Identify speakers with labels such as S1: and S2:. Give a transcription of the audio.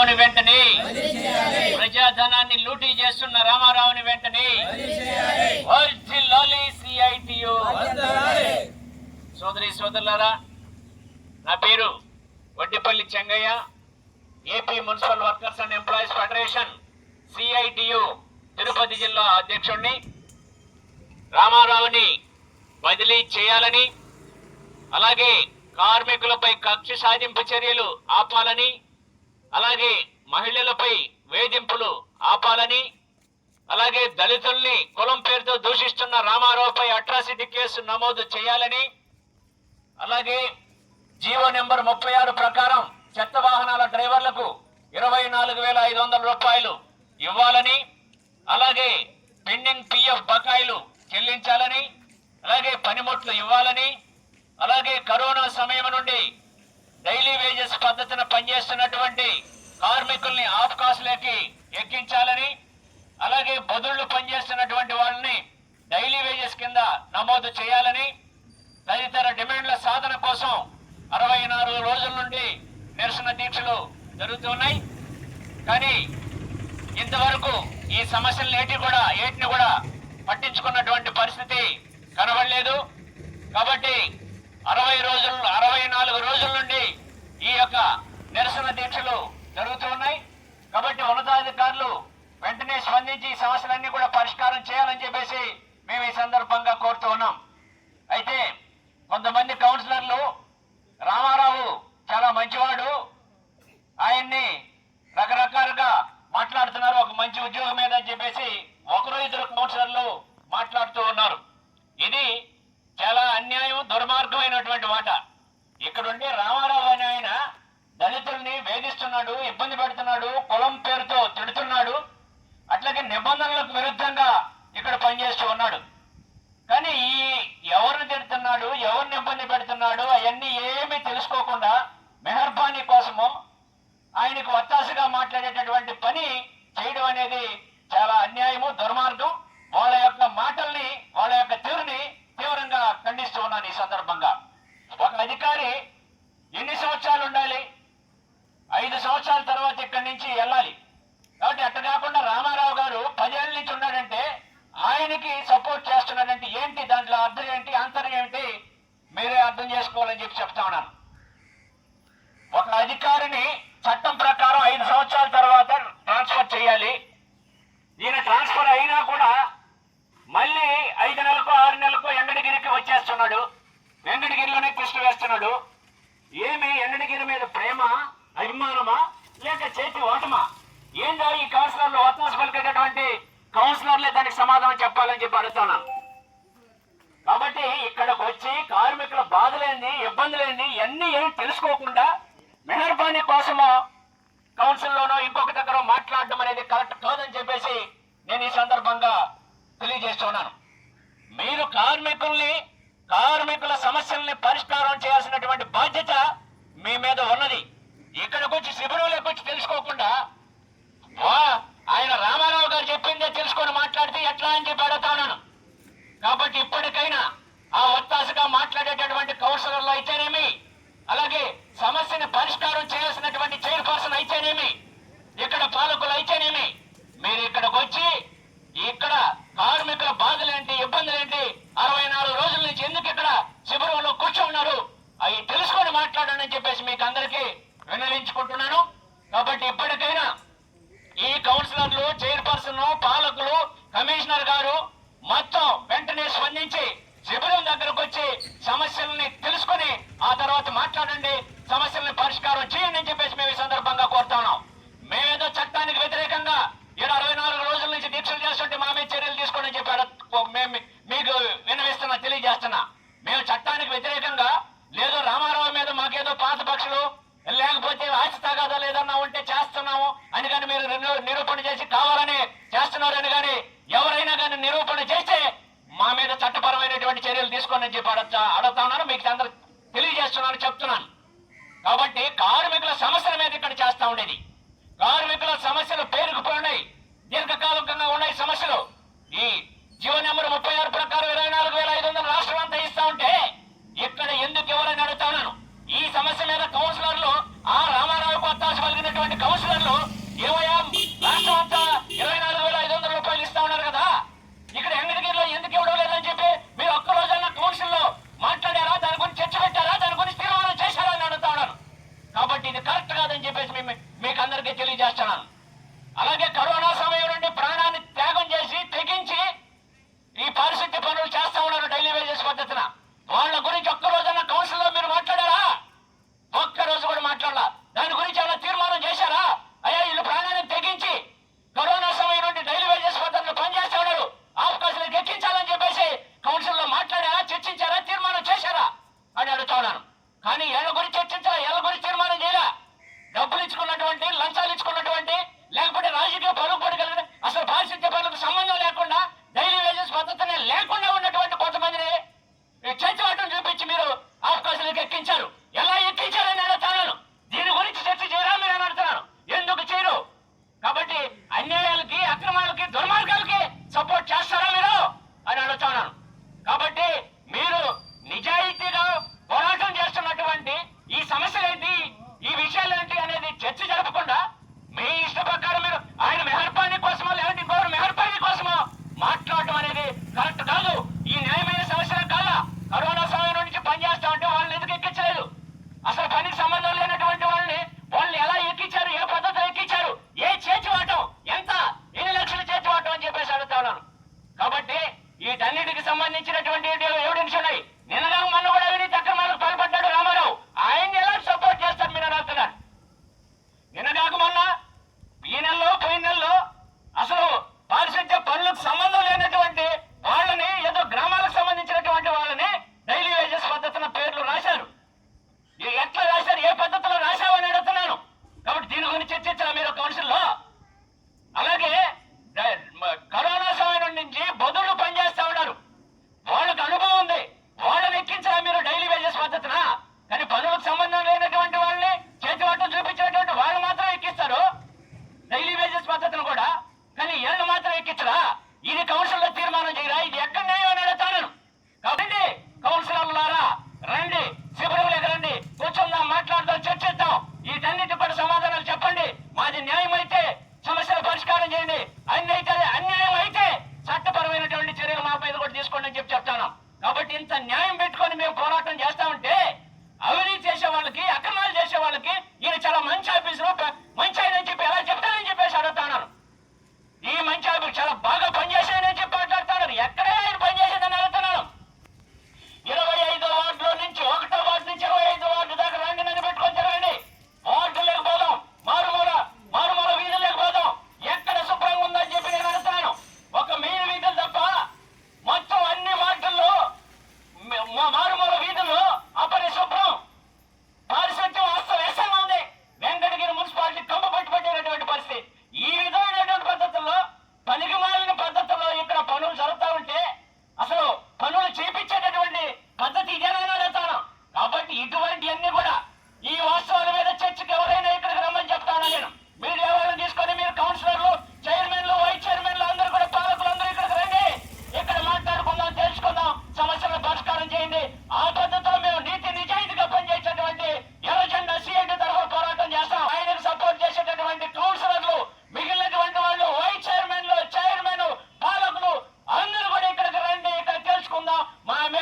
S1: రామారావుని వెంటనే ప్రజాధనాన్ని లూటీ చేస్తున్న రామారావుని వెంటనే. సోదరి సోదరులారా నా పేరు Vaddipalli Chengaiah. AP municipal workers and employees federation CITU Tirupati జిల్లా అధ్యక్షుడిని రామారావుని బదిలీ చేయాలని అలాగే కార్మికులపై కక్ష సాధింపు చర్యలు ఆపాలని అలాగే మహిళలపై వేధింపులు ఆపాలని అలాగే దళితుల్ని కులం పేరుతో దూషిస్తున్న రామారావుపై అట్రాసిటీ కేసు నమోదు చేయాలని అలాగే జీవో నెంబర్ ముప్పై ఆరు ప్రకారం చెత్త వాహనాల డ్రైవర్లకు ఇరవై నాలుగు వేల ఐదు వందల రూపాయలు ఇవ్వాలని అలాగే పెండింగ్ పిఎఫ్ బకాయిలు చెల్లించాలని అలాగే పనిముట్లు ఇవ్వాలని అలాగే కరోనా సమయం నుండి డైలీ వేజెస్ పద్ధతిన పనిచేస్తున్నటువంటి కార్మికుల్ని ఆఫ్ కాస్ట్లోకి ఎక్కించాలని అలాగే బదుళ్ళు పనిచేస్తున్నటువంటి వాళ్ళని డైలీ వేజెస్ కింద నమోదు చేయాలని తదితర డిమాండ్ల సాధన కోసం అరవై నాలుగు రోజుల నుండి నిరసన దీక్షలు జరుగుతున్నాయి. కానీ ఇంతవరకు ఈ సమస్యలు ఏటి కూడా ఏటిని కూడా పట్టించుకున్నటువంటి పరిస్థితి కనబడలేదు. కాబట్టి అరవై రోజులు అరవై నాలుగు రోజుల నుండి ఈ యొక్క నిరసన దీక్షలు జరుగుతున్నాయి కాబట్టి ఉన్నతాధికారులు వెంటనే స్పందించి ఈ సమస్యలన్నీ కూడా పరిష్కారం చేయాలని చెప్పేసి మేము ఈ సందర్భంగా కోరుతూ ఉన్నాం. అయితే కొంతమంది కౌన్సిలర్లు రామారావు చాలా మంచివాడు. ఆయన్ని రకరకాలుగా మాట్లాడుతున్నారు. ఒక మంచి ఉద్యోగం మీద అని చెప్పేసి ఒకరు ఇద్దరు కౌన్సిలర్లు మాట్లాడుతూ ఉన్నారు ఇది చాలా అన్యాయం దుర్మార్గమైనటువంటి మాట ఇక్కడుండి రామారావు అనే ఆయన దళితుల్ని వేధిస్తున్నాడు ఇబ్బంది పెడుతున్నాడు కులం పేరుతో తిడుతున్నాడు అట్లాగే నిబంధనలకు విరుద్ధంగా ఇక్కడ పనిచేస్తూ ఉన్నాడు. కానీ ఈ ఎవరిని తిడుతున్నాడు ఎవరిని ఇబ్బంది పెడుతున్నాడు అవన్నీ ఏమీ తెలుసుకోకుండా మెహర్బానీ కోసము ఆయనకు వత్తాసుగా మాట్లాడేటటువంటి పని చేయడం అనేది చాలా అన్యాయము దుర్మార్గం వాళ్ళ యొక్క మాటల్ని వాళ్ళ యొక్క తీరుని తీవ్రంగా ఖండిస్తూ ఉన్నాను ఈ సందర్భంగా ఒక అధికారి ఎన్ని సంవత్సరాలు ఉండాలి ఐదు సంవత్సరాల తర్వాత ఇక్కడి నుంచి వెళ్ళాలి కాబట్టి అట్ట కాకుండా రామారావు గారు పదేళ్ళ నుంచి ఉన్నాడంటే ఆయనకి సపోర్ట్ చేస్తున్నాడంటే ఏంటి దాంట్లో అర్థం ఏంటి ఆంతర్యం ఏంటి మీరే అర్థం చేసుకోవాలని చెప్పి చెప్తా ఉన్నాను. ఒక అధికారిని చట్టం ప్రకారం ఐదు సంవత్సరాల తర్వాత ట్రాన్స్ఫర్ చేయాలి. ఈయన ట్రాన్స్ఫర్ అయినా కూడా మళ్ళీ ఐదు నెలలకు ఆరు నెలలకు ఎంగడగిరికి వచ్చేస్తున్నాడు. వెంకటగిరిలోనే కృష్ణ వేస్తున్నాడు. ఏమి ఎంగడగిరి మీద ప్రేమ అభిమానమా లేక చేతి ఓటమా ఏందో ఈ కౌన్సిలర్లు ఒత్తాసు పలికేటటువంటి కౌన్సిలర్లే దానికి సమాధానం చెప్పాలని చెప్పి అడుగుతున్నాను కాబట్టి ఇక్కడికి వచ్చి కార్మికుల ఇబ్బందులేని ఇబ్బందులేంది ఇవన్నీ ఏం తెలుసుకోకుండా మెహర్బానీ కోసమో కౌన్సిల్లోనో ఇంకొక దగ్గర మాట్లాడడం అనేది కరెక్ట్ కాదని చెప్పేసి నేను ఈ సందర్భంగా తెలియజేస్తున్నాను మీరు కార్మికుల్ని కార్మికుల సమస్యల్ని పరిష్కారం చేయాల్సినటువంటి బాధ్యత మీ మీద ఉన్నది. ఇక్కడికి వచ్చి శిబిరంలోకి వచ్చి తెలుసుకోకుండా వా ఆయన రామారావు గారు చెప్పిందే తెలుసుకొని మాట్లాడితే ఎట్లా అని చెప్పి అడుగుతా ఉన్నాను. కాబట్టి ఇప్పటికైనా ఆ ఒత్తాసగా మాట్లాడే కౌన్సిలర్లు అయితేనేమి? అలాగే సమస్యని పరిష్కారం చేయాల్సినటువంటి చైర్పర్సన్ అయితేనేమి? ఇక్కడ పాలకులు అయితేనేమి మీరు ఇక్కడికి వచ్చి ఇక్కడ కార్మికుల బాధలేంటి ఇబ్బందులేంటి అరవై నాలుగు రోజుల నుంచి ఎందుకు ఇక్కడ శిబిరంలో కూర్చోన్నారు? అవి తెలుసుకొని మాట్లాడండి చెప్పేసి మీకు అందరికీ విన్నవించుకుంటున్నాను. కాబట్టి ఇప్పటికైనా ఈ కౌన్సిలర్లు చైర్పర్సన్ పాలకులు కమిషనర్ గారు మొత్తం వెంటనే స్పందించి శిబిరం దగ్గరకు వచ్చి సమస్యల్ని తెలుసుకొని ఆ తర్వాత మాట్లాడండి సమస్యల్ని పరిష్కారం చేయండి అని చెప్పేసి మేము ఈ సందర్భంగా కోరుతున్నాం. మేమేదో చట్టానికి వ్యతిరేకంగా ఏడు అరవై నాలుగు రోజుల నుంచి దీక్షలు చేస్తుంటే మామే చర్యలు తీసుకోండి అని చెప్పి మేము చేసుకోండి అని చెప్పి మీకు అందరు తెలియజేస్తున్నాను చెప్తున్నాను. కాబట్టి కార్మికుల సమస్యల మీద ఇక్కడ చేస్తా ఉండేది. కార్మికుల సమస్యలు పేరుకుపోయినాయి. దీర్ఘకాలికంగా ఉన్నాయి సమస్యలు. ఈ జీవ నెంబర్ ముప్పై ఆరు ప్రకారం ఇరవై నాలుగు వేల ఐదు వందల రాష్ట్రం అంతా ఇస్తా ఉంటే ఇక్కడ ఎందుకు ఎవరని అడుగుతాను? ఈ సమస్య మీద కౌన్సిలర్లు ఆ రామారావుకు అత్తాశ కలిగినటువంటి కౌన్సిలర్లు ఇరవై విషయాన్ని మీకు అందరికీ తెలియజేస్తున్నాను. అలాగే కరోనా సమయం నుండి ప్రాణాన్ని త్యాగం చేసి తెగించి ఈ పారిశుద్ధ్య పనులు చేస్తా ఉన్నారు డైలీ వేజెస్ పద్ధతిన. వాళ్ళ గురించి まめ